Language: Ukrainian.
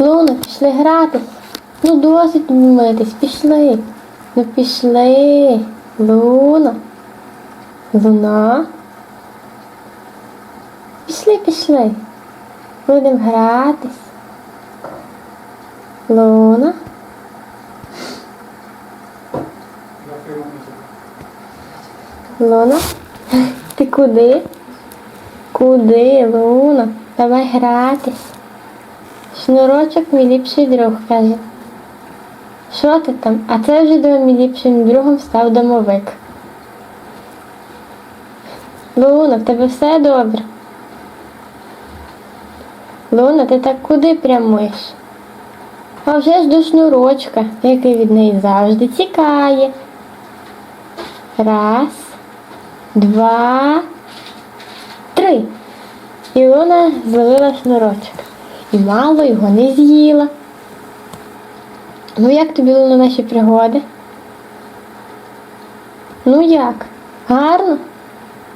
Луна, пішли грати. Ну досить митись, пішли. Ну пішли. Луна. Луна. Пішли, пішли. Будемо гратись. Луна. Луна. Ти куди? Куди, Луна? Давай гратись. Шнурочок мій ліпший друг каже. Що ти там? А це вже до мій ліпшим другом став домовик. Луна, в тебе все добре? Луна, ти так куди прямуєш? А вже ж до шнурочка, який від неї завжди тікає. Раз, два, три. І Луна зловила шнурочок. І мало його не з'їла. Ну як тобі були наші пригоди? Ну як? Гарно?